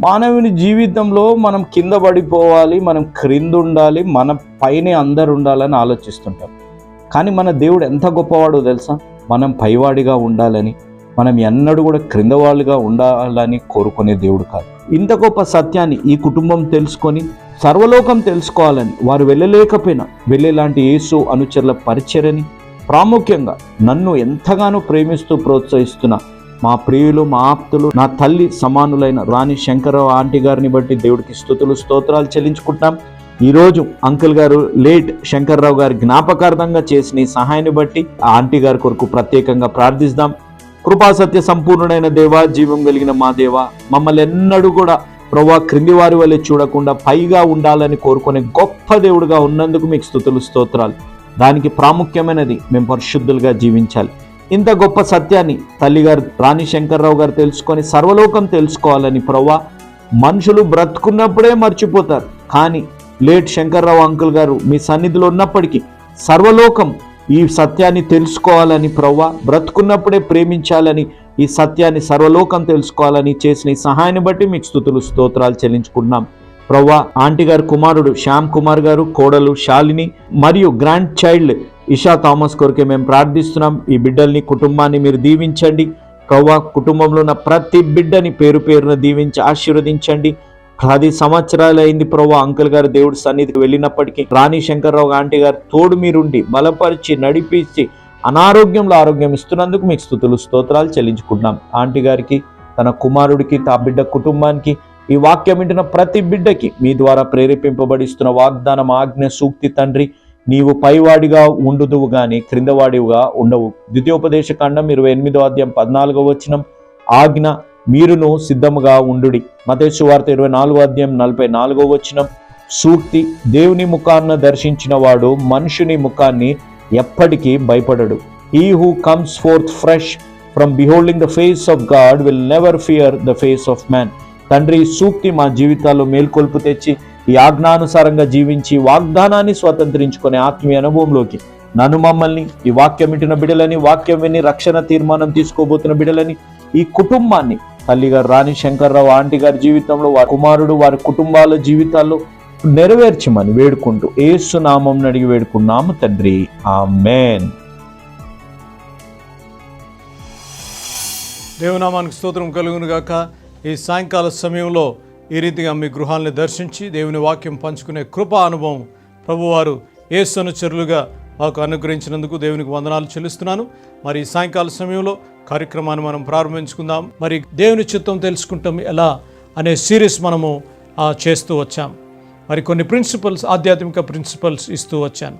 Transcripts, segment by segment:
మానవుని జీవితంలో మనం కింద పడిపోవాలి మనం క్రింద ఉండాలి మన పైనే అందరు ఉండాలని ఆలోచిస్తుంటాం. కానీ మన దేవుడు ఎంత గొప్పవాడో తెలుసా? మనం పైవాడిగా ఉండాలని మనం ఎన్నడూ కూడా క్రింద వాళ్ళుగా ఉండాలని కోరుకునే దేవుడు కాదు. ఇంత గొప్ప సత్యాన్ని ఈ కుటుంబం తెలుసుకొని సర్వలోకం తెలుసుకోవాలని వారు వెళ్ళలేకపోయినా వెళ్ళేలాంటి యేసు అనుచరుల పరిచయని ప్రాముఖ్యంగా నన్ను ఎంతగానో ప్రేమిస్తూ ప్రోత్సహిస్తున్న మా ప్రియులు మా ఆప్తులు నా తల్లి సమానులైన రాణి శంకరరావు ఆంటీ గారిని బట్టి దేవుడికి స్థుతులు స్తోత్రాలు చెల్లించుకుంటాం ఈరోజు అంకుల్ గారు లేట్ శంకర్రావు గారి జ్ఞాపకార్థంగా చేసిన సహాయాన్ని బట్టి ఆ ఆంటీ గారి కొరకు ప్రత్యేకంగా ప్రార్థిస్తాం. కృపా సత్య సంపూర్ణుడైన దేవా జీవం కలిగిన మా దేవా మమ్మల్ని ఎన్నడూ కూడా ప్రభా క్రింది వారి వల్లే చూడకుండా పైగా ఉండాలని కోరుకునే గొప్ప దేవుడుగా ఉన్నందుకు మీకు స్థుతులు స్తోత్రాలు. దానికి ప్రాముఖ్యమైనది మేము పరిశుద్ధులుగా జీవించాలి. ఇంత గొప్ప సత్యాన్ని తల్లిగారు రాణి శంకర్రావు గారు తెలుసుకొని సర్వలోకం తెలుసుకోవాలని ప్రవ్వా మనుషులు బ్రతుకున్నప్పుడే మర్చిపోతారు. కానీ లేట్ శంకర్రావు అంకుల్ గారు మీ సన్నిధిలో ఉన్నప్పటికీ సర్వలోకం ఈ సత్యాన్ని తెలుసుకోవాలని ప్రవ్వా బ్రతుకున్నప్పుడే ప్రేమించాలని ఈ సత్యాన్ని సర్వలోకం తెలుసుకోవాలని చేసిన ఈ సహాయాన్ని బట్టి మీకు స్థుతులు స్తోత్రాలు చెల్లించుకుంటున్నాం. ప్రవ్వా ఆంటీ గారు కుమారుడు శ్యామ్ కుమార్ గారు కోడలు శాలిని మరియు గ్రాండ్ చైల్డ్ ఇషా థామస్ కొరకే మేము ప్రార్థిస్తున్నాం. ఈ బిడ్డల్ని కుటుంబాన్ని మీరు దీవించండి. ప్రవ్వా కుటుంబంలో ఉన్న ప్రతి బిడ్డని పేరు పేరున దీవించి ఆశీర్వదించండి. పది సంవత్సరాలు అయింది ప్రభు అంకుల్ గారు దేవుడి సన్నిధికి వెళ్ళినప్పటికీ. రాణి శంకర్రావు ఆంటీ గారు తోడు మీరుండి బలపరిచి నడిపించి అనారోగ్యంలో ఆరోగ్యం ఇస్తున్నందుకు మీకు స్థుతులు స్తోత్రాలు చెల్లించుకుంటున్నాం. ఆంటీ గారికి తన కుమారుడికి తా బిడ్డ కుటుంబానికి ఈ వాక్యం వింటున్న ప్రతి బిడ్డకి మీ ద్వారా ప్రేరేపింపబడిస్తున్న వాగ్దానం ఆజ్ఞ సూక్తి తండ్రి నీవు పైవాడిగా ఉండుదువు గాని క్రిందవాడిగా ఉండవు. ద్వితీయోపదేశ ఖండం ఇరవై ఎనిమిదో అధ్యాయం పద్నాలుగో వచనం. ఆజ్ఞ మీరును సిద్ధముగా ఉండుడి. మతేసు వార్త ఇరవై నాలుగో అధ్యాయం నలభై నాలుగో వచనం. సూక్తి దేవుని ముఖాన్న దర్శించిన వాడు మనుషుని ముఖాన్ని ఎప్పటికీ భయపడడు. He who comes forth fresh from beholding the face of God will never fear the face of man తండ్రి సూక్తి మా జీవితాల్లో మేల్కొల్పు తెచ్చి ఈ ఆజ్ఞానుసారంగా జీవించి వాగ్దానాన్ని స్వతంత్రించుకునే ఆత్మీయ అనుభవంలోకి నన్ను మమ్మల్ని ఈ వాక్యం వింటున్న బిడలని వాక్యం విని రక్షణ తీర్మానం తీసుకోబోతున్న బిడలని ఈ కుటుంబాన్ని తల్లిగారు రాణి శంకర్రావు ఆంటీ గారి జీవితంలో వారి కుమారుడు వారి కుటుంబాల జీవితాల్లో నెరవేర్చమని వేడుకుంటూ ఏసు నామం అడిగి వేడుకున్నాము తండ్రి. ఆమెన్. దేవునామానికి స్తోత్రం కలుగును గాక ఈ సాయంకాల సమయంలో ఈ రీతిగా మీ గృహాలను దర్శించి దేవుని వాక్యం పంచుకునే కృపా అనుభవం ప్రభువారు ఏసనుచరులుగా మాకు అనుగ్రహించినందుకు దేవునికి వందనాలు చెల్లిస్తున్నాను. మరి సాయంకాల సమయంలో కార్యక్రమాన్ని మనం ప్రారంభించుకుందాం. మరి దేవుని చిత్తం తెలుసుకుంటాం ఎలా అనే సిరీస్ మనము చేస్తూ వచ్చాం. మరి కొన్ని ప్రిన్సిపల్స్ ఆధ్యాత్మిక ప్రిన్సిపల్స్ ఇస్తూ వచ్చాను.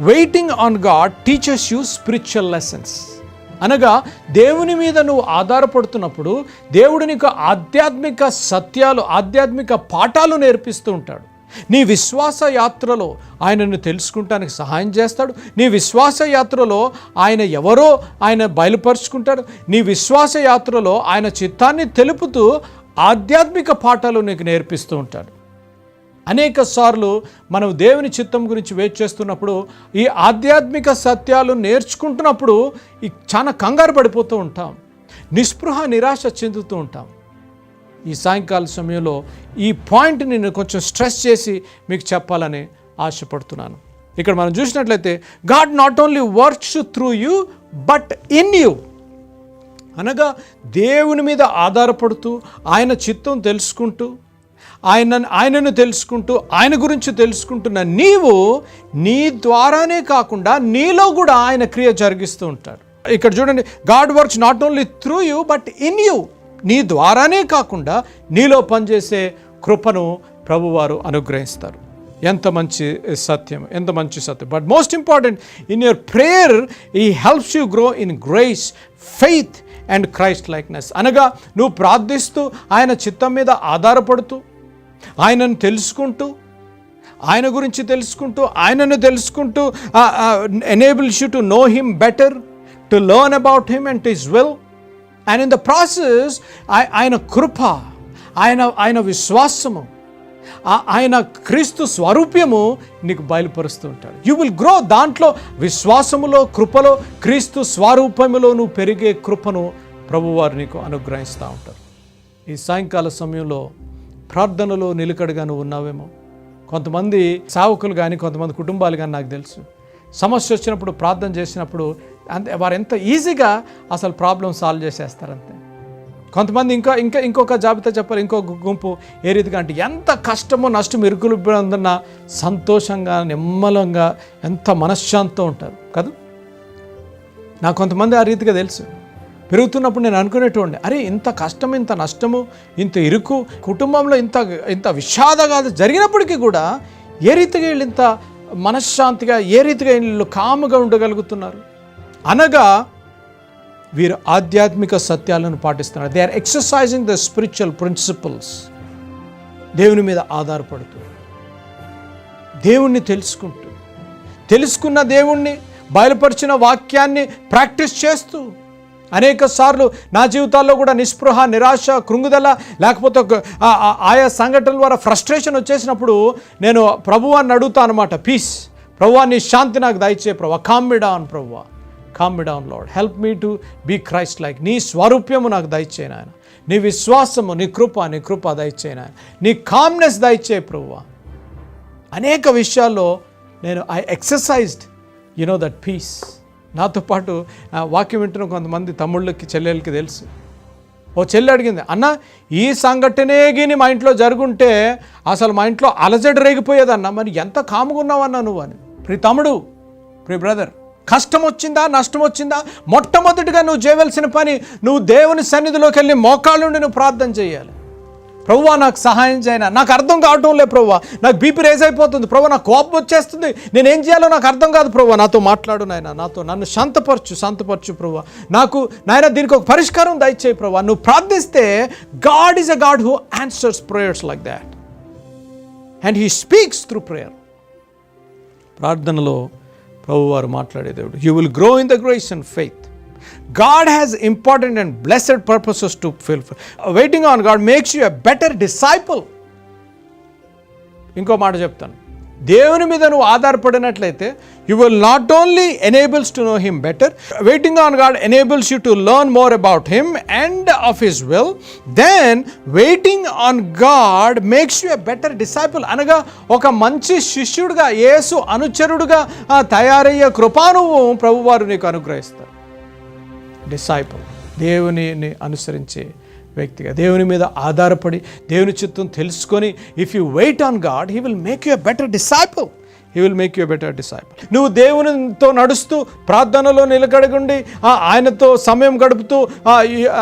Waiting on God teachers you spiritual lessons అనగా దేవుని మీద నువ్వు ఆధారపడుతున్నప్పుడు దేవుడు నీకు ఆధ్యాత్మిక సత్యాలు ఆధ్యాత్మిక పాఠాలు నేర్పిస్తూ ఉంటాడు. నీ విశ్వాస యాత్రలో ఆయనను తెలుసుకుంటానికి సహాయం చేస్తాడు. నీ విశ్వాస యాత్రలో ఆయన ఎవరో ఆయన బయలుపరుచుకుంటాడు. నీ విశ్వాస యాత్రలో ఆయన చిత్తాన్ని తెలుపుతూ ఆధ్యాత్మిక పాఠాలు నీకు నేర్పిస్తూ ఉంటాడు. అనేక సార్లు మనం దేవుని చిత్తం గురించి వెయిట్ చేస్తున్నప్పుడు ఈ ఆధ్యాత్మిక సత్యాలు నేర్చుకుంటున్నప్పుడు ఈ చాలా కంగారు పడిపోతూ ఉంటాం. నిస్పృహ నిరాశ చెందుతూ ఉంటాం. ఈ సాయంకాల సమయంలో ఈ పాయింట్ నేను కొంచెం స్ట్రెస్ చేసి మీకు చెప్పాలని ఆశపడుతున్నాను. ఇక్కడ మనం చూసినట్లయితే God not only works through you but in you. అనగా దేవుని మీద ఆధారపడుతూ ఆయన చిత్తం తెలుసుకుంటూ ఆయన ఆయనను తెలుసుకుంటూ ఆయన గురించి తెలుసుకుంటున్న నీవు నీ ద్వారానే కాకుండా నీలో కూడా ఆయన క్రియ జరిగిస్తూ ఉంటాడు ఇక్కడ చూడండి God works not only through you but in you నీ ద్వారానే కాకుండా నీలో పనిచేసే కృపను ప్రభువారు అనుగ్రహిస్తారు. ఎంత మంచి సత్యం ఎంత మంచి సత్యం. But most important in your prayer he helps you grow in grace faith and Christ likeness అనగా నువ్వు ప్రార్థిస్తూ ఆయన చిత్తం మీద ఆధారపడుతూ ఆయనను తెలుసుకుంటూ ఆయన గురించి తెలుసుకుంటూ ఆయనను తెలుసుకుంటూ enables you to know him better to learn about him and as well and in the process ఆయన కృప ఆయన ఆయన విశ్వాసము ఆయన క్రీస్తు స్వరూప్యము నీకు బయలుపరుస్తూ ఉంటాడు. యూ విల్ గ్రో దాంట్లో విశ్వాసములో కృపలో క్రీస్తు స్వరూపములో నువ్వు పెరిగే కృపను ప్రభువారు నీకు అనుగ్రహిస్తూ ఉంటారు. ఈ సాయంకాల సమయంలో ప్రార్థనలో నిలకడగా నువ్వు ఉన్నావేమో. కొంతమంది సావకులు కానీ కొంతమంది కుటుంబాలు కానీ నాకు తెలుసు. సమస్య వచ్చినప్పుడు ప్రార్థన చేసినప్పుడు అంతే వారు ఎంత ఈజీగా అసలు ప్రాబ్లం సాల్వ్ చేసేస్తారంతే. కొంతమంది ఇంకా ఇంకా ఇంకొక జాబితా చెప్పాలి ఇంకొక గుంపు ఏ రీతిగా అంటే ఎంత కష్టమో నష్టం ఇరుకులు పొందిన సంతోషంగా నిమ్మలంగా ఎంత మనశ్శాంతితో ఉంటారు కదా. నాకు కొంతమంది ఆ రీతిగా తెలుసు. పెరుగుతున్నప్పుడు నేను అనుకునేటువంటి అరే ఇంత కష్టం ఇంత నష్టము ఇంత ఇరుకు కుటుంబంలో ఇంత ఇంత విషాదగాథ జరిగినప్పటికీ కూడా ఏ రీతిగా వీళ్ళు ఇంత మనశ్శాంతిగా ఏ రీతిగా వీళ్ళు కాముగా ఉండగలుగుతున్నారు? అనగా వీరు ఆధ్యాత్మిక సత్యాలను పాటిస్తున్నారు. They are exercising the spiritual principles దేవుని మీద ఆధారపడుతూ దేవుణ్ణి తెలుసుకుంటూ తెలుసుకున్న దేవుణ్ణి బయలుపరిచిన వాక్యాన్ని ప్రాక్టీస్ చేస్తూ అనేక సార్లు నా జీవితాల్లో కూడా నిస్పృహ నిరాశ కృంగుదల లేకపోతే ఒక ఆయా సంఘటనల ద్వారా ఫ్రస్ట్రేషన్ వచ్చేసినప్పుడు నేను ప్రభువాన్ని అడుగుతా అనమాట పీస్ ప్రభువా నీ శాంతి నాకు దయచే ప్రభు కామ్ డౌన్ ప్రభువా. Calm down Lord help me to be Christ like నీ స్వరూప్యము నాకు దయచేయను ఆయన నీ విశ్వాసము నీ కృప నీ కృప దయచేయను ఆయన నీ కామ్నెస్ దయచే ప్రభు అనేక విషయాల్లో నేను I exercised you know that peace నాతో పాటు వాక్యం వింటున్న కొంతమంది తమ్ముళ్ళకి చెల్లెలకి తెలుసు. ఓ చెల్లి అడిగింది అన్న ఈ సంఘటనే గిని మా ఇంట్లో జరుగుంటే అసలు మా ఇంట్లో అలజడి రేగిపోయేదన్న మరి ఎంత కాముగున్నావన్నా నువ్వు అని. ప్రి తమ్ముడు ప్రి బ్రదర్ కష్టం వచ్చిందా నష్టం వచ్చిందా మొట్టమొదటిగా నువ్వు చేయవలసిన పని నువ్వు దేవుని సన్నిధిలోకి వెళ్ళి మోకాళ్ళుండి నువ్వు ప్రార్థన చేయాలి. ప్రవ్వా నాకు సహాయం చేయన? నాకు అర్థం కావటం లే ప్రవ్వా నాకు బీపీ రేజ్ అయిపోతుంది. ప్రభు నాకు కోపం వచ్చేస్తుంది. నేను ఏం చేయాలో నాకు అర్థం కాదు ప్రభు నాతో మాట్లాడు నాయన. నాతో నన్ను శాంతపరచు శాంతపరచు ప్రభు నాకు నాయన దీనికి ఒక పరిష్కారం దయచేయి ప్రభు నువ్వు ప్రార్థిస్తే God is a God who answers prayers like that and he speaks through prayer ప్రార్థనలో ప్రభువారు మాట్లాడే దేవుడు. You will grow in the grace and faith God has important and blessed purposes to fill waiting on God makes you a better disciple ఇంకో మాట చెప్తాను. దేవుని మీద నువ్వు ఆధారపడినట్లయితే you will not only enables to know him better waiting on God enables you to learn more about him and of his will then waiting on God makes you a better disciple అనగా ఒక మంచి శిష్యుడిగా యేసు అనుచరుడుగా తయారయ్యే కృపానుభవం ప్రభువారు నీకు అనుగ్రహిస్తారు. Disciple దేవునిని అనుసరించే వ్యక్తిగా దేవుని మీద ఆధారపడి దేవుని చిత్తం తెలుసుకొని if you wait on God he will make you better disciple he will make you better disciple నువ్వు దేవునితో నడుస్తూ ప్రార్థనలో నిలకడగుండి ఆయనతో సమయం గడుపుతూ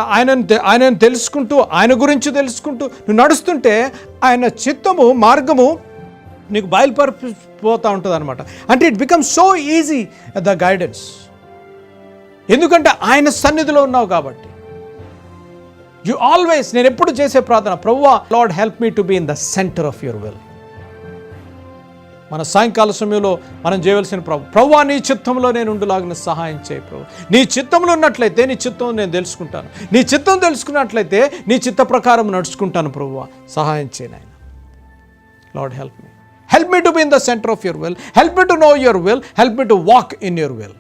ఆయన ఆయనను తెలుసుకుంటూ ఆయన గురించి తెలుసుకుంటూ నువ్వు నడుస్తుంటే ఆయన చిత్తము మార్గము నీకు బయలుపరిపోతూ ఉంటుంది అనమాట అంటే it become so easy the guidance ఎందుకంటే ఆయన సన్నిధిలో ఉన్నావు కాబట్టి. యు ఆల్వేస్ నేను ఎప్పుడు చేసే ప్రార్థన ప్రవ్వా Lord help me to be in the centre of your will మన సాయంకాల సమయంలో మనం చేయవలసిన ప్రభు ప్రవ్వా నీ చిత్తంలో నేను ఉండులాగిన సహాయం చేయి ప్రభు. నీ చిత్తంలో ఉన్నట్లయితే నీ చిత్తం నేను తెలుసుకుంటాను. నీ చిత్తం తెలుసుకున్నట్లయితే నీ చిత్త ప్రకారం నడుచుకుంటాను ప్రభువా. సహాయం చేయను ఆయన Lord help me help me to be in the centre of your will help me to know your will help me to walk in your will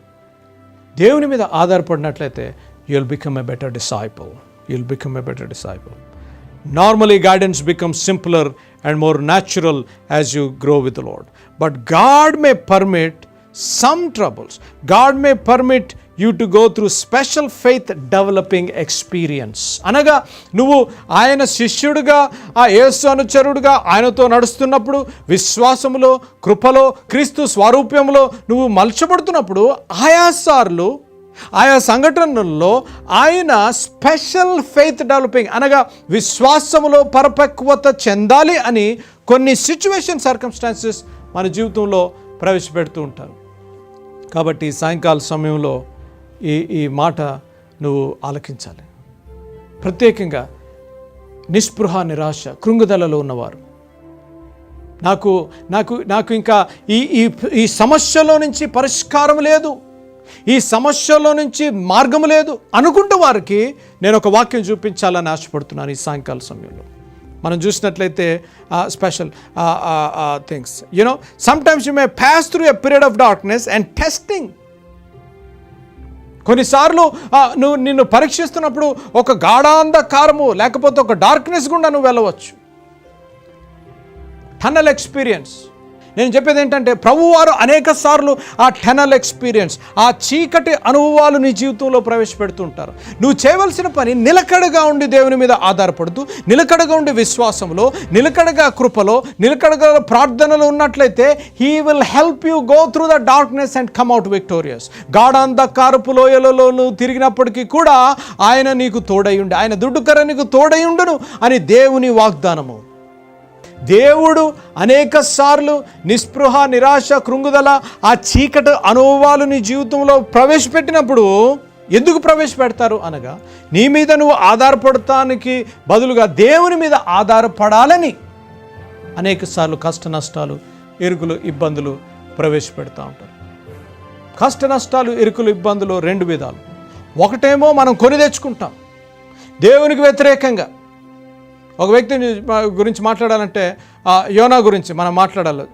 దేవుని మీద ఆధారపడినట్లయితే you'll become a better disciple you'll become a better disciple normally guidance become simpler and more natural as you grow with Lord but God may permit some troubles God may permit you to go through special faith developing experience. అనగా నువ్వు ఆయన శిష్యుడిగా ఆ యేసు అనుచరుడుగా ఆయనతో నడుస్తున్నప్పుడు విశ్వాసములో కృపలో క్రీస్తు స్వారూప్యంలో నువ్వు మలచబడుతున్నప్పుడు ఆయాసార్లు ఆయా సంఘటనల్లో ఆయన స్పెషల్ ఫెయిత్ డెవలపింగ్ అనగా విశ్వాసములో పరిపక్వత చెందాలి అని కొన్ని సిచ్యువేషన్ సర్కమ్స్టాన్సెస్ మన జీవితంలో ప్రవేశపెడుతూ ఉంటారు. కాబట్టి సాయంకాల సమయంలో ఈ ఈ మాట నువ్వు ఆలకించాలి. ప్రత్యేకంగా నిస్పృహ నిరాశ కృంగుదలలో ఉన్నవారు. నాకు నాకు నాకు ఇంకా ఈ ఈ ఈ సమస్యలో నుంచి పరిష్కారం లేదు. ఈ సమస్యలో నుంచి మార్గం లేదు అనుకుంటే వారికి నేను ఒక వాక్యం చూపించాలని ఆశపడుతున్నాను ఈ సాయంకాల సమయంలో. మనం చూసినట్లయితే special things you know sometimes you may pass through a period of darkness and testing కొన్నిసార్లు నువ్వు నిన్ను పరీక్షిస్తున్నప్పుడు ఒక గాఢాంధకారము లేకపోతే ఒక డార్క్నెస్ గుండా నువ్వు వెళ్ళవచ్చు. టన్నల్ ఎక్స్పీరియన్స్ నేను చెప్పేది ఏంటంటే ప్రభువారు అనేక సార్లు ఆ టెనల్ ఎక్స్పీరియన్స్ ఆ చీకటి అనుభవాలు నీ జీవితంలో ప్రవేశపెడుతుంటారు. నువ్వు చేయవలసిన పని నిలకడగా ఉండి దేవుని మీద ఆధారపడుతూ నిలకడగా ఉండి విశ్వాసంలో నిలకడగా కృపలో నిలకడగా ప్రార్థనలు ఉన్నట్లయితే he will help you go through the darkness and come out victorious గాఢాంధకారపు లోయలలో నువ్వు తిరిగినప్పటికీ కూడా ఆయన నీకు తోడయుండి ఆయన దుడ్డుకర నీకు తోడయుండును అని దేవుని వాగ్దానము. దేవుడు అనేక సార్లు నిస్పృహ నిరాశ కృంగుదల ఆ చీకటి అనుభవాలు నీ జీవితంలో ప్రవేశపెట్టినప్పుడు ఎందుకు ప్రవేశపెడతారు అనగా నీ మీద నువ్వు ఆధారపడటానికి బదులుగా దేవుని మీద ఆధారపడాలని అనేక సార్లు కష్ట నష్టాలు ఇరుకులు ఇబ్బందులు ప్రవేశపెడతా ఉంటారు. కష్ట నష్టాలు ఇరుకులు ఇబ్బందులు రెండు విధాలు. ఒకటేమో మనం కొని తెచ్చుకుంటాం. దేవునికి వ్యతిరేకంగా ఒక వ్యక్తిని గురించి మాట్లాడాలంటే ఆ, యోనా గురించి మనం మాట్లాడాలి.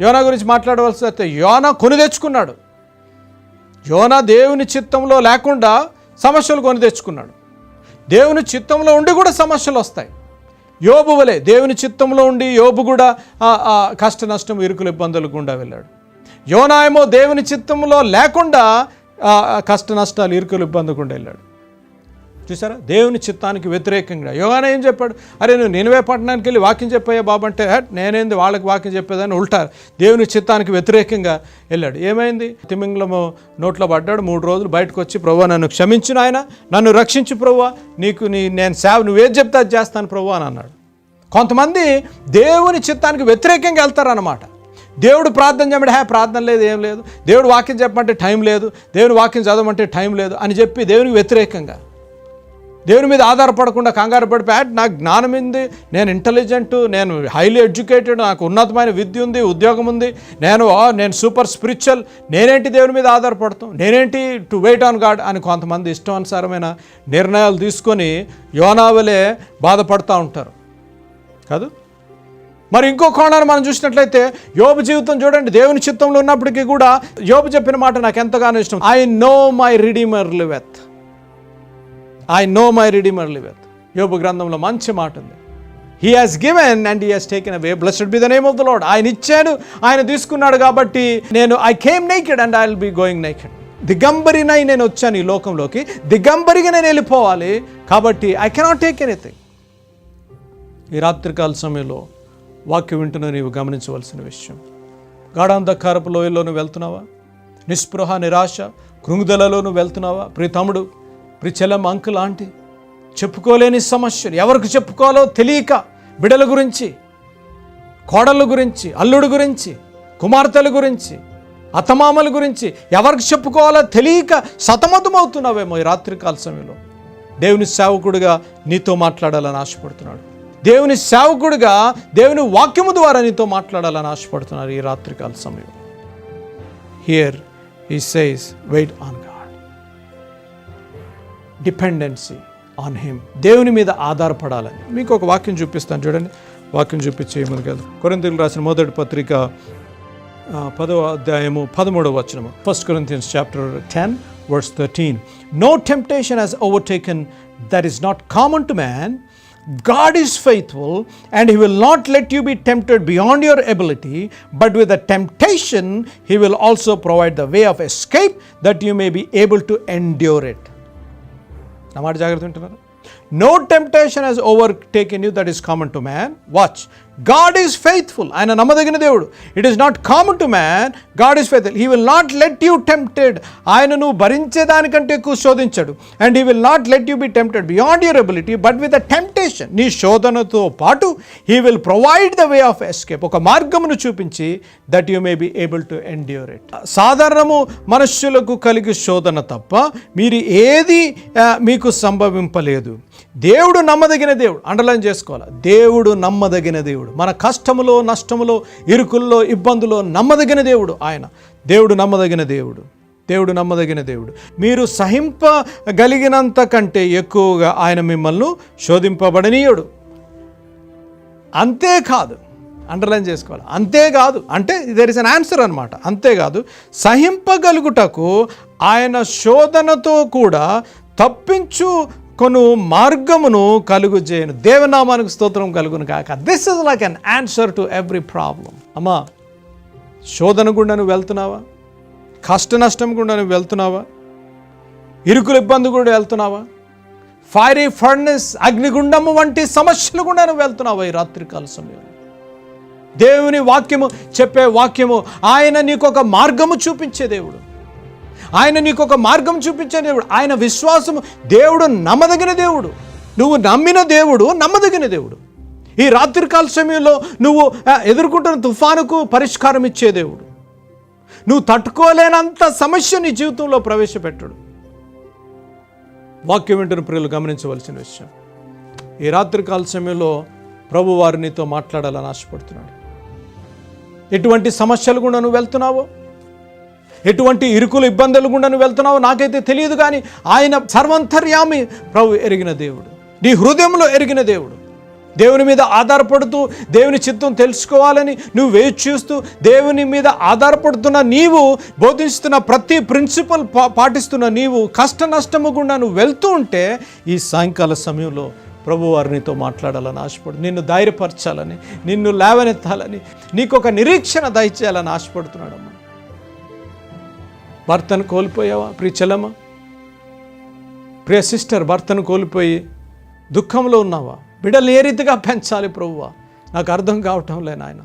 యోనా గురించి మాట్లాడవలసి వస్తే యోనా కొని తెచ్చుకున్నాడు. యోనా దేవుని చిత్తంలో లేకుండా సమస్యలు కొని తెచ్చుకున్నాడు. దేవుని చిత్తంలో ఉండి కూడా సమస్యలు వస్తాయి. యోబు వలె దేవుని చిత్తంలో ఉండి యోబు కూడా ఆ, కష్ట నష్టం ఇరుకులు ఇబ్బందులు గుండా వెళ్ళాడు. యోనా ఏమో దేవుని చిత్తంలో లేకుండా కష్ట నష్టాలు ఇరుకులు ఇబ్బంది గుండా వెళ్ళాడు. చూసారా? దేవుని చిత్తానికి వ్యతిరేకంగా. యోగానే ఏం చెప్పాడు? అరే నువ్వు నేనువే పట్టణానికి వెళ్ళి వాక్యం చెప్పాయా బాబు అంటే నేనేంది వాళ్ళకి వాక్యం చెప్పేదని ఉల్టారు. దేవుని చిత్తానికి వ్యతిరేకంగా వెళ్ళాడు. ఏమైంది? తిమింగలము నోట్లో పడ్డాడు. మూడు రోజులు బయటకు వచ్చి ప్రభు నన్ను క్షమించిన ఆయన. నన్ను రక్షించు ప్రభు. నీకు నీ నేను సేవ నువ్వేది చెప్తే అది చేస్తాను ప్రభు అని అన్నాడు. కొంతమంది దేవుని చిత్తానికి వ్యతిరేకంగా వెళ్తారన్నమాట. దేవుడు ప్రార్థన చేయమంటే హే ప్రార్థన లేదు ఏం లేదు. దేవుడు వాక్యం చెప్పమంటే టైం లేదు. దేవుని వాక్యం చదవమంటే టైం లేదు అని చెప్పి దేవునికి వ్యతిరేకంగా. దేవుని మీద ఆధారపడకుండా కంగారు పడిపోయాడు నాకు జ్ఞానం ఉంది నేను ఇంటెలిజెంట్ నేను హైలీ ఎడ్యుకేటెడ్ నాకు ఉన్నతమైన విద్య ఉంది ఉద్యోగం ఉంది నేను నేను సూపర్ స్పిరిచువల్ నేనేంటి దేవుని మీద ఆధారపడతాం? నేనేంటి టు వెయిట్ ఆన్ గాడ్ అని కొంతమంది ఇష్టానుసారమైన నిర్ణయాలు తీసుకొని యోనావలే బాధపడుతూ ఉంటారు. కాదు? మరి ఇంకో కోణాన్ని మనం చూసినట్లయితే యోబు జీవితం చూడండి దేవుని చిత్తంలో ఉన్నప్పటికీ కూడా యోబు చెప్పిన మాట నాకు ఎంతగానో ఇష్టం. I know my redeemer liveth I know my redeemer liveth యోబు గ్రంథంలో మంచి మాట ఉంది he has given and he has taken away blessed be the name of the Lord ఆయన ఇచ్చాడు ఆయన తీసుకున్నాడు కాబట్టి నేను I came naked and I will be going naked దిగంబరినై నేను వచ్చాను ఈ లోకంలోకి. దిగంబరిగా నేను వెళ్ళిపోవాలి కాబట్టి ఐ కెనాట్ టేక్ ఎనీథింగ్ ఈ రాత్రికాల సమయంలో వాక్యం వింటున్న నీవు గమనించవలసిన విషయం. గాఢాంధకారపు లోయలో నువ్వు వెళ్తున్నావా? నిస్పృహ నిరాశ కృంగుదలలో నువ్వు వెళ్తున్నావా ప్రియతముడు ప్రిచలం అంకుల్ ఆంటీ చెప్పుకోలేని సమస్యలు ఎవరికి చెప్పుకోవాలో తెలియక బిడల గురించి కోడళ్ళ గురించి అల్లుడు గురించి కుమార్తెల గురించి అత్తమామల గురించి ఎవరికి చెప్పుకోవాలో తెలియక సతమతమవుతున్నావేమో ఈ రాత్రికాల సమయంలో. దేవుని సేవకుడిగా నీతో మాట్లాడాలని ఆశపడుతున్నాడు. దేవుని సేవకుడిగా దేవుని వాక్యము ద్వారా నీతో మాట్లాడాలని ఆశపడుతున్నారు ఈ రాత్రికాల సమయం here he says wait on dependency on him దేవుని మీద ఆధారపడాలని. మీకు ఒక వాక్యం చూపిస్తాను చూడండి. వాక్యం చూపించే ముందుకెళ్దాం కొరింతలు రాసిన మొదటి పత్రిక ఆ, పదవ అధ్యాయము పదమూడవ వచనము. First Corinthians chapter ten verse thirteen no temptation has overtaken that is not common to man God is faithful and he will not let you be tempted beyond your ability but with the temptation he will also provide the way of escape that you may be able to endure it నా మాట జాగ్రత్త వింటున్నారు? No temptation has overtaken you that is common to man watch God is faithful ఆయన నమ్మదగిన దేవుడు. It is not common to man God is faithful he will not let you tempted ఆయన నువ్వు భరించేదానికంటే ఎక్కువ శోధించాడు. And he will not let you be tempted beyond your ability but with a temptation నీ శోధనతో పాటు he will provide the way of escape ఒక మార్గమును చూపించి that you may be able to endure it సాధారణము మనుష్యులకు కలిగి శోధన తప్ప మీరు ఏది మీకు సంభవింపలేదు. దేవుడు నమ్మదగిన దేవుడు. అండర్లైన్ చేసుకోవాలి? దేవుడు నమ్మదగిన దేవుడు. మన కష్టములో నష్టములో ఇరుకుల్లో ఇబ్బందులో నమ్మదగిన దేవుడు ఆయన. దేవుడు నమ్మదగిన దేవుడు. దేవుడు నమ్మదగిన దేవుడు. మీరు సహింపగలిగినంత కంటే ఎక్కువగా ఆయన మిమ్మల్ని శోధింపబడనీయుడు. అంతేకాదు. అండర్లైన్ చేసుకోవాలి? అంతేకాదు. అంటే దర్ ఇస్ అన్ ఆన్సర్ అనమాట అంతేకాదు. సహింపగలుగుటకు ఆయన శోధనతో కూడా తప్పించు కొను మార్గమును కలుగు చేయను. దేవనామానికి స్తోత్రం కలుగును కాక this is like an answer to every problem అమ్మా శోధన గుండా నువ్వు వెళ్తున్నావా? కష్ట నష్టం గుండా నువ్వు వెళ్తున్నావా? ఇరుకుల ఇబ్బంది కూడా వెళ్తున్నావా? ఫైరీ ఫర్నెస్ అగ్నిగుండము వంటి సమస్యలు కూడా నువ్వు వెళ్తున్నావా ఈ రాత్రికాల సమయంలో? దేవుని వాక్యము చెప్పే వాక్యము ఆయన నీకు ఒక మార్గము చూపించే దేవుడు. ఆయన నీకు ఒక మార్గం చూపించే దేవుడు. ఆయన విశ్వాసము దేవుడు నమ్మదగిన దేవుడు. నువ్వు నమ్మిన దేవుడు నమ్మదగిన దేవుడు. ఈ రాత్రికాల సమయంలో నువ్వు ఎదుర్కొంటున్న తుఫానుకు పరిష్కారం ఇచ్చే దేవుడు. నువ్వు తట్టుకోలేనంత సమస్య నీ జీవితంలో ప్రవేశపెట్టడు. వాక్యం వింటున్న ప్రియులు గమనించవలసిన విషయం. ఈ రాత్రికాల సమయంలో ప్రభు వారు నీతో మాట్లాడాలని ఆశపడుతున్నాడు. ఎటువంటి సమస్యలు కూడా నువ్వు వెళ్తున్నావో? ఎటువంటి ఇరుకులు ఇబ్బందులు గుండా నువ్వు వెళ్తున్నావో నాకైతే తెలియదు కానీ ఆయన సర్వంతర్యామి ప్రభు ఎరిగిన దేవుడు. నీ హృదయంలో ఎరిగిన దేవుడు. దేవుని మీద ఆధారపడుతూ దేవుని చిత్తం తెలుసుకోవాలని నువ్వు వేచి చూస్తూ దేవుని మీద ఆధారపడుతున్న నీవు బోధిస్తున్న ప్రతి ప్రిన్సిపల్ పా పాటిస్తున్న నీవు కష్ట నష్టము గుండా నువ్వు వెళ్తూ ఉంటే ఈ సాయంకాల సమయంలో ప్రభు వారినితో మాట్లాడాలని ఆశపడు నిన్ను ధైర్యపరచాలని నిన్ను లేవనెత్తాలని నీకు ఒక నిరీక్షణ దయచేయాలని ఆశపడుతున్నాడమ్మా. భర్తను కోల్పోయావా? ప్రియ చెల్లమ్మ? ప్రియ సిస్టర్ భర్తను కోల్పోయి దుఃఖంలో ఉన్నావా? బిడ్డలు ఏ రీతిగా పెంచాలి ప్రభువా? నాకు అర్థం కావటం లే నాయన.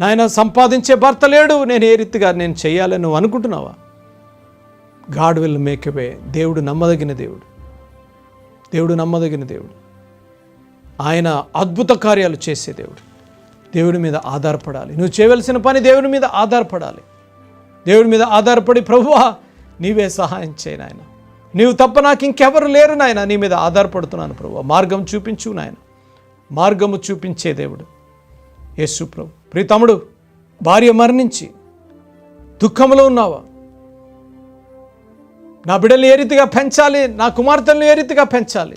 నాయన సంపాదించే భర్త లేడు. నేను ఏ రీతిగా నేను చేయాలని నువ్వు అనుకుంటున్నావా? గాడ్ విల్ మేక్ దేవుడు నమ్మదగిన దేవుడు. దేవుడు నమ్మదగిన దేవుడు. ఆయన అద్భుత కార్యాలు చేసే దేవుడు. దేవుడి మీద ఆధారపడాలి. నువ్వు చేయవలసిన పని దేవుని మీద ఆధారపడాలి. దేవుడి మీద ఆధారపడి ప్రభువా నీవే సహాయం చేయను నాయన. నీవు తప్ప నాకు ఇంకెవరు లేరు నాయన. నీ మీద ఆధారపడుతున్నాను ప్రభు మార్గం చూపించు నాయన. మార్గము చూపించే దేవుడు. యేసు ప్రభు. ప్రీతముడు భార్య మరణించి దుఃఖంలో ఉన్నావా? నా బిడ్డలు ఏ రీతిగా పెంచాలి? నా కుమార్తెలను ఏ రీతిగా పెంచాలి?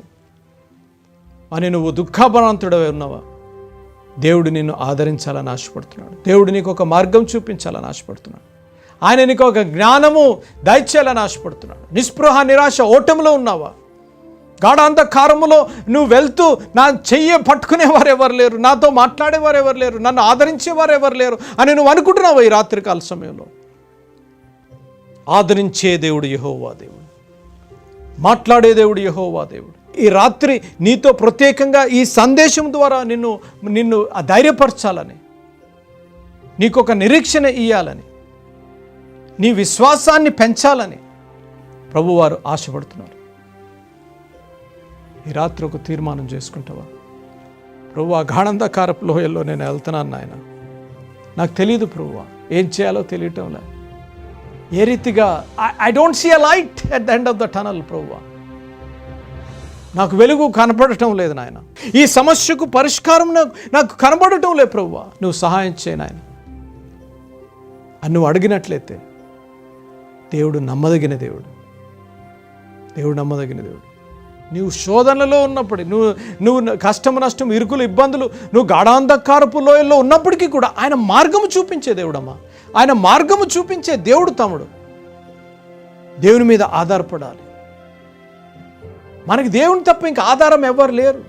అని నువ్వు దుఃఖభరాంతుడవే ఉన్నావా? దేవుడు నిన్ను ఆదరించాలని ఆశపడుతున్నాడు. దేవుడు నీకు ఒక మార్గం చూపించాలని ఆశపడుతున్నాడు. ఆయన నీకు ఒక జ్ఞానము దయచేయాలని ఆశపడుతున్నాడు. నిస్పృహ నిరాశ ఓటమిలో ఉన్నావా? గాఢాంధకారములో నువ్వు వెళ్తూ నా చెయ్యి పట్టుకునేవారు ఎవరు లేరు నాతో మాట్లాడేవారు ఎవరు లేరు నన్ను ఆదరించేవారు ఎవరు లేరు అని నువ్వు అనుకుంటున్నావు ఈ రాత్రికాల సమయంలో? ఆదరించే దేవుడు యహోవా దేవుడు. మాట్లాడే దేవుడు యహోవా దేవుడు. ఈ రాత్రి నీతో ప్రత్యేకంగా ఈ సందేశం ద్వారా నిన్ను నిన్ను ధైర్యపరచాలని నీకు ఒక నిరీక్షణ ఇయ్యాలని నీ విశ్వాసాన్ని పెంచాలని ప్రభువారు ఆశపడుతున్నారు. ఈ రాత్రి ఒక తీర్మానం చేసుకుంటావా? ప్రభు ఆ గాఢంధకారపు లోయల్లో నేను వెళ్తున్నాను నాయన. నాకు తెలియదు ప్రభు ఏం చేయాలో తెలియటంలే. ఏ రీతిగా I don't see a light at the end of the tunnel ప్రభువా నాకు వెలుగు కనపడటం లేదు నాయన. ఈ సమస్యకు పరిష్కారం నాకు నాకు కనబడటం లేదు ప్రభువా నువ్వు సహాయం చేయనాయన నువ్వు అడిగినట్లయితే దేవుడు నమ్మదగిన దేవుడు. దేవుడు నమ్మదగిన దేవుడు. నువ్వు శోధనలో ఉన్నప్పుడు నువ్వు నువ్వు కష్టం నష్టం ఇరుకులు ఇబ్బందులు నువ్వు గాఢాంధకారపు లోయల్లో ఉన్నప్పటికీ కూడా ఆయన మార్గము చూపించే దేవుడమ్మా. ఆయన మార్గము చూపించే దేవుడు తమ్ముడు. దేవుని మీద ఆధారపడాలి. మనకి దేవుని తప్ప ఇంకా ఆధారం ఎవరు లేరు.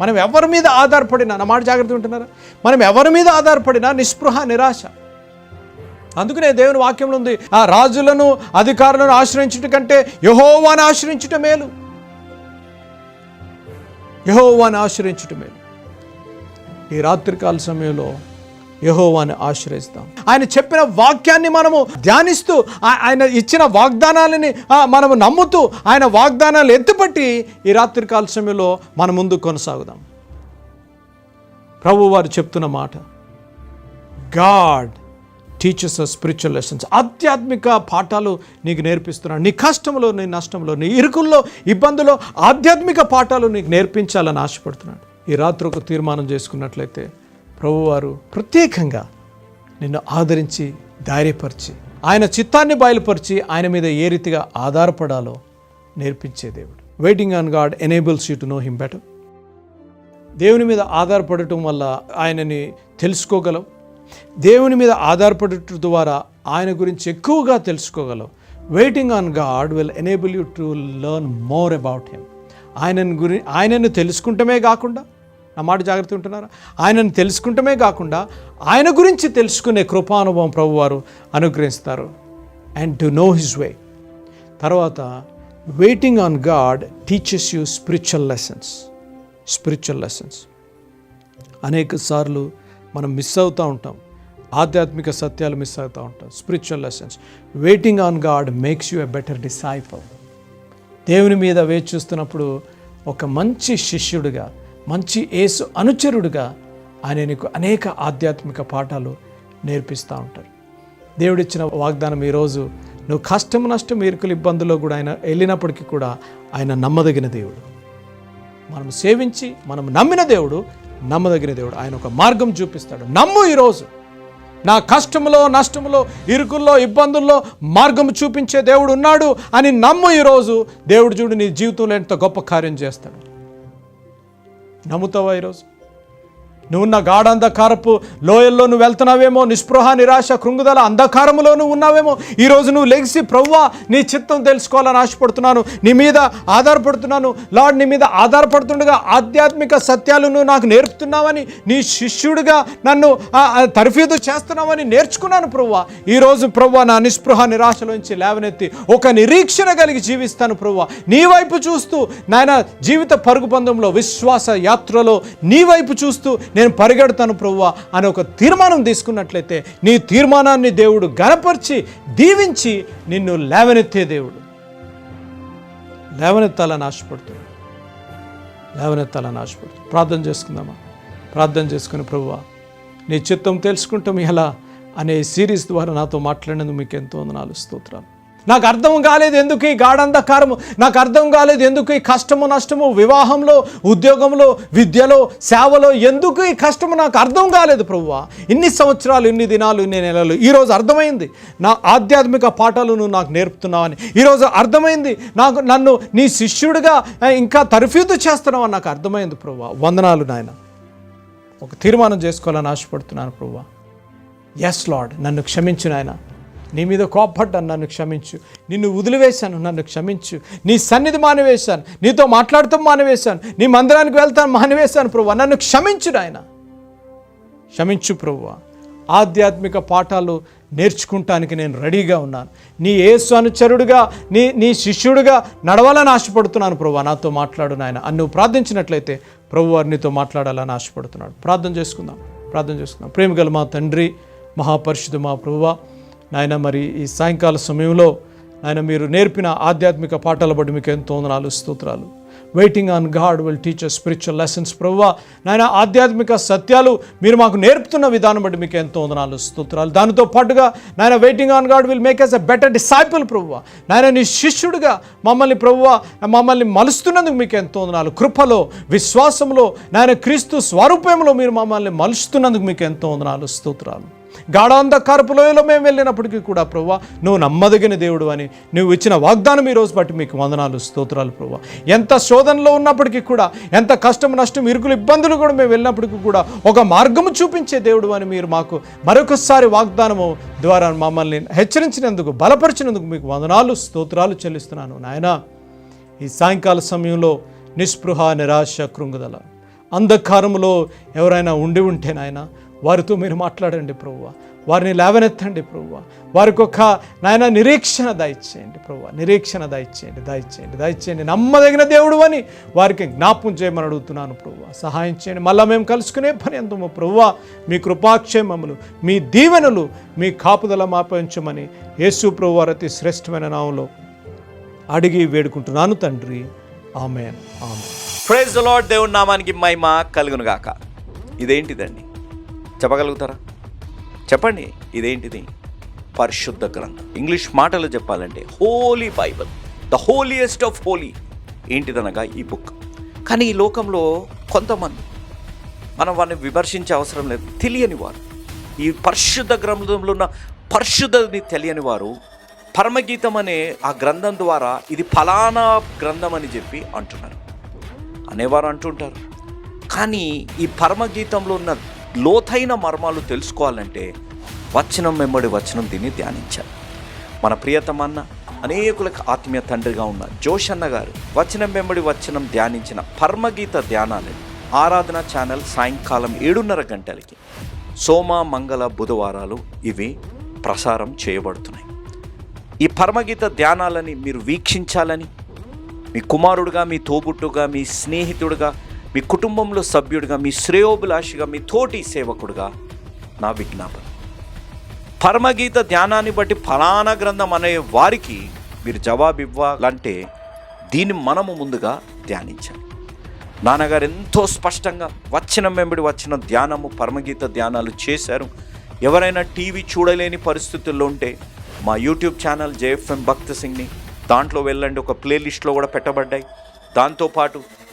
మనం ఎవరి మీద ఆధారపడినా నా మాట జాగ్రత్త ఉంటున్నారా మనం ఎవరి మీద ఆధారపడినా నిస్పృహ నిరాశ. అందుకనే దేవుని వాక్యంలో ఉంది ఆ రాజులను అధికారులను ఆశ్రయించుట కంటే యహోవాని ఆశ్రయించుట మేలు. యహోవాని ఆశ్రయించుట మేలు. ఈ రాత్రికాల సమయంలో యహోవాని ఆశ్రయిస్తాం. ఆయన చెప్పిన వాక్యాన్ని మనము ధ్యానిస్తూ ఆయన ఇచ్చిన వాగ్దానాలని మనము నమ్ముతూ ఆయన వాగ్దానాలు ఎత్తుపట్టి ఈ రాత్రికాల సమయంలో మన ముందు కొనసాగుదాం. ప్రభు వారు చెప్తున్న మాట గాడ్ టీచర్స్ స్పిరిచువల్ లెసన్స్ ఆధ్యాత్మిక పాఠాలు నీకు నేర్పిస్తున్నాడు. నీ కష్టంలో నీ నష్టంలో నీ ఇరుకుల్లో ఇబ్బందులో ఆధ్యాత్మిక పాఠాలు నీకు నేర్పించాలని ఆశపడుతున్నాడు. ఈ రాత్రి ఒక తీర్మానం చేసుకున్నట్లయితే ప్రభువారు ప్రత్యేకంగా నిన్ను ఆదరించి ధైర్యపరిచి ఆయన చిత్తాన్ని బయలుపరిచి ఆయన మీద ఏ రీతిగా ఆధారపడాలో నేర్పించే దేవుడు. Waiting on God enables you to know him better దేవుని మీద ఆధారపడటం వల్ల ఆయనని తెలుసుకోగలం దేవుని మీద ఆధారపడటం ద్వారా ఆయన గురించి ఎక్కువగా తెలుసుకోగలం waiting on God will enable you to learn more about him ఆయనను గురి ఆయనను తెలుసుకుంటమే కాకుండా నా మాట జాగ్రత్త ఉంటున్నారా? ఆయనను తెలుసుకుంటమే కాకుండా ఆయన గురించి తెలుసుకునే కృపానుభవం ప్రభువారు అనుగ్రహిస్తారు. And to know his way తర్వాత waiting on God teachers you spiritual lessons spiritual lessons అనేక సార్లు మనం మిస్ అవుతూ ఉంటాం. ఆధ్యాత్మిక సత్యాలు మిస్ అవుతూ ఉంటాం. Spiritual lessons waiting on God makes you a better disciple దేవుని మీద వేచి చూస్తున్నప్పుడు ఒక మంచి శిష్యుడిగా మంచి ఏసు అనుచరుడిగా ఆయన నీకు అనేక ఆధ్యాత్మిక పాఠాలు నేర్పిస్తూ ఉంటారు దేవుడిచ్చిన వాగ్దానం ఈరోజు నువ్వు కష్టం నష్టం ఇరుకులు ఇబ్బందుల్లో కూడా ఆయన వెళ్ళినప్పటికీ కూడా ఆయన నమ్మదగిన దేవుడు. మనం సేవించి మనం నమ్మిన దేవుడు నమ్మదగిన దేవుడు. ఆయన ఒక మార్గం చూపిస్తాడు. నమ్ము ఈరోజు. నా కష్టములో నష్టములో ఇరుకుల్లో ఇబ్బందుల్లో మార్గం చూపించే దేవుడు ఉన్నాడు అని నమ్ము ఈరోజు. దేవుడు చూడు నీ జీవితంలో ఎంత గొప్ప కార్యం చేస్తాడు. నమ్ముతావా ఈరోజు? నువ్వు ఉన్న గాఢంధకారపు లోయల్లో నువ్వు వెళ్తున్నావేమో నిస్పృహ నిరాశ కృంగుదల అంధకారములో నువ్వు ఉన్నావేమో ఈరోజు నువ్వు లెగిసి ప్రవ్వా నీ చిత్తం తెలుసుకోవాలని ఆశపడుతున్నాను. నీ మీద ఆధారపడుతున్నాను. లార్డ్ నీ మీద ఆధారపడుతుండగా ఆధ్యాత్మిక సత్యాలు నువ్వు నాకు నేర్పుతున్నావని నీ శిష్యుడిగా నన్ను తర్ఫీదు చేస్తున్నావని నేర్చుకున్నాను ప్రవ్వా. ఈరోజు ప్రవ్వా నా నిస్పృహ నిరాశలోంచి లేవనెత్తి ఒక నిరీక్షణ కలిగి జీవిస్తాను ప్రవ్వా. నీ వైపు చూస్తూ నాయన జీవిత పరుగు పందంలో విశ్వాస యాత్రలో నీ వైపు చూస్తూ నేను పరిగెడతాను ప్రవ్వా అని ఒక తీర్మానం తీసుకున్నట్లయితే నీ తీర్మానాన్ని దేవుడు గనపరిచి దీవించి నిన్ను లేవనెత్తే దేవుడు. లేవనెత్తాలని ఆశపడుతున్నాడు. లేవనెత్తాలని ఆశపడుతుంది ప్రార్థన చేసుకుందామా? ప్రార్థన చేసుకుని ప్రభువా నీ చిత్తం తెలుసుకుంటాం ఎలా అనే సిరీస్ ద్వారా నాతో మాట్లాడినందుకు మీకు ఎంతో వందనాలు స్తోత్రాలు. నాకు అర్థం కాలేదు ఎందుకు ఈ గాఢంధకారము? నాకు అర్థం కాలేదు ఎందుకు ఈ కష్టము నష్టము వివాహంలో ఉద్యోగంలో విద్యలో సేవలో ఎందుకు ఈ కష్టము? నాకు అర్థం కాలేదు ప్రభువా. ఇన్ని సంవత్సరాలు ఇన్ని దినాలు ఇన్ని నెలలు ఈరోజు అర్థమైంది. నా ఆధ్యాత్మిక పాఠాలు నువ్వు నాకు నేర్పుతున్నావని ఈరోజు అర్థమైంది. నాకు నన్ను నీ శిష్యుడిగా ఇంకా తర్ఫీదు చేస్తున్నావని నాకు అర్థమైంది ప్రభువా. వందనాలు నాయన. ఒక తీర్మానం చేసుకోవాలని ఆశపడుతున్నాను ప్రభువా. ఎస్ లార్డ్ నన్ను క్షమించు నాయన. నీ మీద కోప్పడ్డాను నన్ను క్షమించు. నిన్ను వదిలివేశాను నన్ను క్షమించు. నీ సన్నిధి మానివేశాను నీతో మాట్లాడుతూ మానివేశాను నీ మందిరానికి వెళ్తాను మానివేశాను ప్రభు నన్ను క్షమించు నాయన. క్షమించు ప్రభువ. ఆధ్యాత్మిక పాఠాలు నేర్చుకుంటానికి నేను రెడీగా ఉన్నాను. నీ ఏసు అనుచరుడుగా నీ నీ శిష్యుడిగా నడవాలని ఆశపడుతున్నాను ప్రభు నాతో మాట్లాడు నాయన. అని నువ్వు ప్రార్థించినట్లయితే ప్రభు వారు నీతో మాట్లాడాలని ఆశపడుతున్నాడు. ప్రార్థన చేసుకుందాం. ప్రార్థన చేసుకుందాం. ప్రేమగల మా తండ్రి మహాపరిషుడు మా ప్రభువ నాయన మరి ఈ సాయంకాల సమయంలో ఆయన మీరు నేర్పిన ఆధ్యాత్మిక పాఠాల బట్టి మీకు ఎంతో వందనాలు స్తోత్రాలు. Waiting on God will teacher spiritual lessons ప్రవ్వా నాయన ఆధ్యాత్మిక సత్యాలు మీరు మాకు నేర్పుతున్న విధానం బట్టి మీకు ఎంతో వందనాలు స్తోత్రాలు. దానితో పాటుగా నాయన waiting on God will make us a better disciple ప్రవ్వా నాయన నీ శిష్యుడిగా మమ్మల్ని ప్రవ్వా మమ్మల్ని మలుస్తున్నందుకు మీకు ఎంతో వందనాలు. కృపలో విశ్వాసంలో నాయన క్రీస్తు స్వరూపంలో మీరు మమ్మల్ని మలుస్తున్నందుకు మీకు ఎంతో వందనాలు స్తోత్రాలు. గాఢాంధకారపు లోయలో మేము వెళ్ళినప్పటికీ కూడా ప్రభా నువ్వు నమ్మదగిన దేవుడు అని నువ్వు ఇచ్చిన వాగ్దానం ఈ రోజు బట్టి మీకు వందనాలు స్తోత్రాలు ప్రభా ఎంత శోధనలో ఉన్నప్పటికీ కూడా ఎంత కష్టం నష్టం ఇరుకులు ఇబ్బందులు కూడా మేము వెళ్ళినప్పటికీ కూడా ఒక మార్గము చూపించే దేవుడు అని మీరు మాకు మరొకసారి వాగ్దానము ద్వారా మమ్మల్ని హెచ్చరించినందుకు బలపరిచినందుకు మీకు వందనాలు స్తోత్రాలు చెల్లిస్తున్నాను. నాయనా ఈ సాయంకాల సమయంలో నిస్పృహ నిరాశ కృంగుదల అంధకారములో ఎవరైనా ఉండి ఉంటే నాయన వారితో మీరు మాట్లాడండి ప్రభువ. వారిని లేవనెత్తండి ప్రభువ. వారికి ఒక నాయన నిరీక్షణ దయచేయండి ప్రభువ. నిరీక్షణ దయచేయండి దయచేయండి దయచేయండి నమ్మదగిన దేవుడు అని వారికి జ్ఞాపం చేయమని అడుగుతున్నాను ప్రభువ. సహాయం చేయండి. మళ్ళీ మేము కలుసుకునే పని ఎంతమో ప్రభువ. మీ కృపాక్షేమములు మీ దీవెనలు మీ కాపుదల మాపించమని యేసు ప్రభు వారి శ్రేష్టమైన నామంలో అడిగి వేడుకుంటున్నాను తండ్రి. ఆమె ఆమె ప్రైజ్ లార్డ్ దేవుడి నామానికి మహిమ కలుగునుగాక ఇదేంటిదండి? చెప్పగలుగుతారా? చెప్పండి ఇదేంటిది? పరిశుద్ధ గ్రంథం. ఇంగ్లీష్ మాటలు చెప్పాలంటే holy Bible the holiest of holy. ఏంటిదనగా ఈ బుక్? కానీ ఈ లోకంలో కొంతమంది మనం వారిని విమర్శించే అవసరం లేదు తెలియని వారు. ఈ పరిశుద్ధ గ్రంథంలో ఉన్న పరిశుద్ధని తెలియని వారు పరమగీతం అనే ఆ గ్రంథం ద్వారా ఇది ఫలానా గ్రంథం అని చెప్పి అంటున్నారు. అనేవారు అంటుంటారు. కానీ ఈ పరమగీతంలో ఉన్న లోతైన మర్మాలు తెలుసుకోవాలంటే వచనం వెంబడి వచనం దీన్ని ధ్యానించాలి. మన ప్రియతమన్న అనేకులకు ఆత్మీయ తండ్రిగా ఉన్న జోషన్న గారు వచనం వెంబడి వచనం ధ్యానించిన పర్మగీత ధ్యానాలని ఆరాధన ఛానల్ సాయంకాలం ఏడున్నర గంటలకి సోమ మంగళ బుధవారాలు ఇవి ప్రసారం చేయబడుతున్నాయి. ఈ పరమగీత ధ్యానాలని మీరు వీక్షించాలని మీ కుమారుడుగా మీ తోబుట్టుగా మీ స్నేహితుడుగా మీ కుటుంబంలో సభ్యుడిగా మీ శ్రేయోభిలాషిగా మీ తోటి సేవకుడుగా నా విజ్ఞాపన. పరమగీత ధ్యానాన్ని బట్టి ఫలానా గ్రంథం అనే వారికి మీరు జవాబు ఇవ్వాలంటే దీన్ని మనము ముందుగా ధ్యానించాలి. నాన్నగారు ఎంతో స్పష్టంగా వచ్చిన వెంబడి వచ్చిన ధ్యానము పరమగీత ధ్యానాలు చేశారు. ఎవరైనా టీవీ చూడలేని పరిస్థితుల్లో ఉంటే మా యూట్యూబ్ ఛానల్ జేఎఫ్ఎం భక్త సింగ్ని దాంట్లో వెళ్ళండి ఒక ప్లేలిస్ట్లో కూడా పెట్టబడ్డాయి. దాంతోపాటు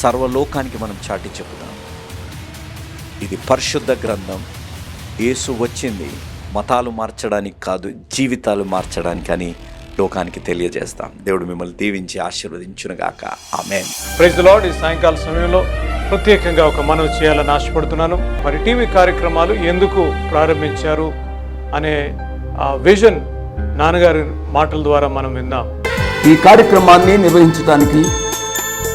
సర్వలోకానికి మనం చాటి చెప్పుదాం ఇది పరిశుద్ధ గ్రంథం. యేసు వచ్చింది. మతాలు మార్చడానికి కాదు జీవితాలు మార్చడానికి అని లోకానికి తెలియజేస్తాం. దేవుడు మిమ్మల్ని దీవించి ఆశీర్వదించునుగాక. ఆమెన్. Praise Lord. ఈ సాయంకాల సమయంలో ప్రత్యేకంగా ఒక మనవి చేయాలని ఆశపడుతున్నాను. మరి టీవీ కార్యక్రమాలు ఎందుకు ప్రారంభించారు అనే ఆ విజన్ నాన్నగారి మాటల ద్వారా మనం విందాం. ఈ కార్యక్రమాన్ని నిర్వహించడానికి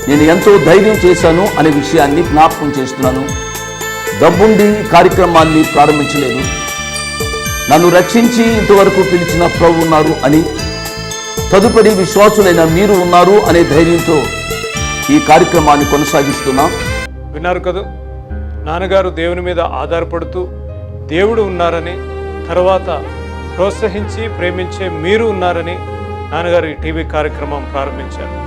నేను ఎంతో ధైర్యం చేశాను అనే విషయాన్ని జ్ఞాపకం చేస్తున్నాను. డబ్బుండి కార్యక్రమాన్ని ప్రారంభించలేదు. నన్ను రక్షించి ఇంతవరకు పిలిచిన ప్రభు ఉన్నారు అని తదుపరి విశ్వాసులైన మీరు ఉన్నారు అనే ధైర్యంతో ఈ కార్యక్రమాన్ని కొనసాగిస్తున్నాం. విన్నారు కదా? నాన్నగారు దేవుని మీద ఆధారపడుతూ దేవుడు ఉన్నారని తర్వాత ప్రోత్సహించి ప్రేమించే మీరు ఉన్నారని నాన్నగారు ఈ టీవీ కార్యక్రమం ప్రారంభించారు.